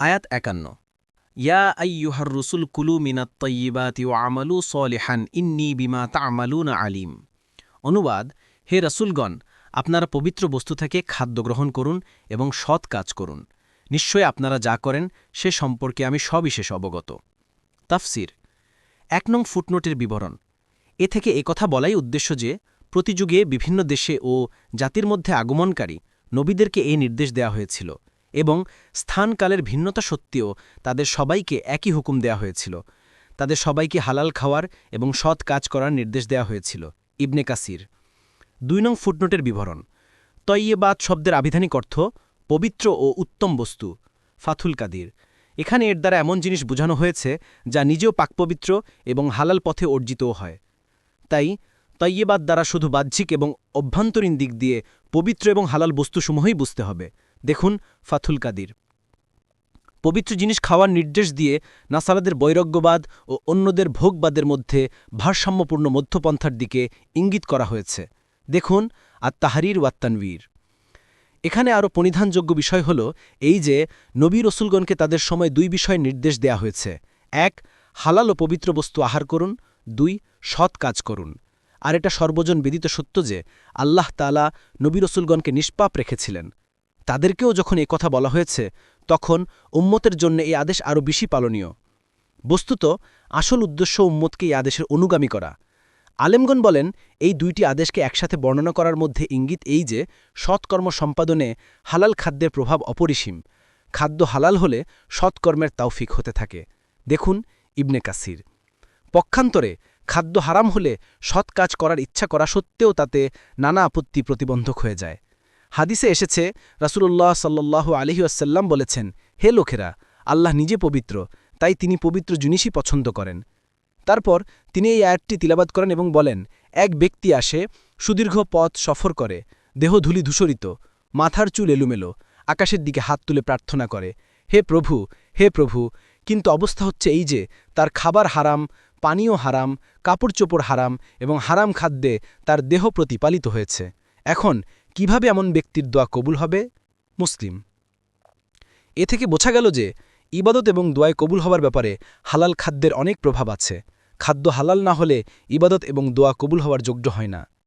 আয়াত একান্ন। ইয়া আইয়ুহার রসুল কুলু মিনাত তয়্যিবাতি ও আমালু সলিহান ইন্নি বিমা তামালুনা আলিম। অনুবাদ, হে রসুলগণ, আপনারা পবিত্র বস্তু থেকে খাদ্য গ্রহণ করুন এবং সৎ কাজ করুন। নিশ্চয় আপনারা যা করেন, সে সম্পর্কে আমি সবিশেষ অবগত। তাফসির, এক নং ফুটনোটের বিবরণ। এ থেকে একথা বলাই উদ্দেশ্য যে, প্রতিযুগে বিভিন্ন দেশে ও জাতির মধ্যে আগমনকারী নবীদেরকে এই নির্দেশ দেয়া হয়েছিল। এবং স্থানকালের ভিন্নতা সত্ত্বেও তাদের সবাইকে একই হুকুম দেওয়া হয়েছিল। তাদের সবাইকে হালাল খাওয়ার এবং সৎ কাজ করার নির্দেশ দেওয়া হয়েছিল। ইবনে কাসির। দুই নং ফুটনোটের বিবরণ। তৈয়েবাদ শব্দের আবিধানিক অর্থ পবিত্র ও উত্তম বস্তু, ফাথুল কাদির। এখানে এর দ্বারা এমন জিনিস বোঝানো হয়েছে যা নিজেও পাকপবিত্র এবং হালাল পথে অর্জিতও হয়। তাই তৈয়েবাদ দ্বারা শুধু বাহ্যিক এবং অভ্যন্তরীণ দিক দিয়ে পবিত্র এবং হালাল বস্তুসমূহই বুঝতে হবে। দেখুন ফাথুল কাদির। পবিত্র জিনিস খাওয়ার নির্দেশ দিয়ে নাসারাদের বৈরজ্ঞবাদ ও অন্যদের ভোগবাদের মধ্যে ভারসাম্যপূর্ণ মধ্যপন্থার দিকে ইঙ্গিত করা হয়েছে। দেখুন আর তাহারির ওয়াত্তানবীর এখানে আরও পরিধানযোগ্য বিষয় হল এই যে নবী রসুলগণকে তাদের সময় দুই বিষয়ের নির্দেশ দেয়া হয়েছে। এক, হালাল ও পবিত্র বস্তু আহার করুন। দুই, সৎ কাজ করুন। আর এটা সর্বজন বিদিত সত্য যে আল্লাহ তালা নবী রসুলগণকে নিষ্পাপ রেখেছিলেন। তাদেরকেও যখন এ কথা বলা হয়েছে, তখন উম্মতের জন্য এই আদেশ আরও বেশি পালনীয়। বস্তুত, আসল উদ্দেশ্য উম্মতকে এই আদেশের অনুগামী করা। আলেমগণ বলেন, এই দুইটি আদেশকে একসাথে বর্ণনা করার মধ্যে ইঙ্গিত এই যে, সৎকর্ম সম্পাদনে হালাল খাদ্যের প্রভাব অপরিসীম। খাদ্য হালাল হলে সৎকর্মের তাওফিক হতে থাকে। দেখুন ইবনে কাসির। পক্ষান্তরে, খাদ্য হারাম হলে সৎ কাজ করার ইচ্ছা করা সত্ত্বেও তাতে নানা আপত্তি প্রতিবন্ধক হয়ে যায়। হাদিসে এসেছে, রাসূলুল্লাহ সাল্লাহ আলহিউসাল্লাম বলেছেন, হে লোকেরা, আল্লাহ নিজে পবিত্র, তাই তিনি পবিত্র জিনিসই পছন্দ করেন। তারপর তিনি এই আয়াতটি তিলাবাদ করেন এবং বলেন, এক ব্যক্তি আসে, সুদীর্ঘ পথ সফর করে, দেহ ধুলি ধূসরিত, মাথার চুল এলুমেলো, আকাশের দিকে হাত তুলে প্রার্থনা করে, হে প্রভু হে প্রভু, কিন্তু অবস্থা হচ্ছে এই যে, তার খাবার হারাম, পানীয় হারাম কাপড় চোপড় হারাম এবং হারাম খাদ্যে তার দেহ প্রতিপালিত হয়েছে। এখন কীভাবে এমন ব্যক্তির দোয়া কবুল হবে? মুসলিম। এ থেকে বোঝা গেল যে ইবাদত এবং দোয়ায় কবুল হবার ব্যাপারে হালাল খাদ্যের অনেক প্রভাব আছে। খাদ্য হালাল না হলে ইবাদত এবং দোয়া কবুল হওয়ার যোগ্য হয় না।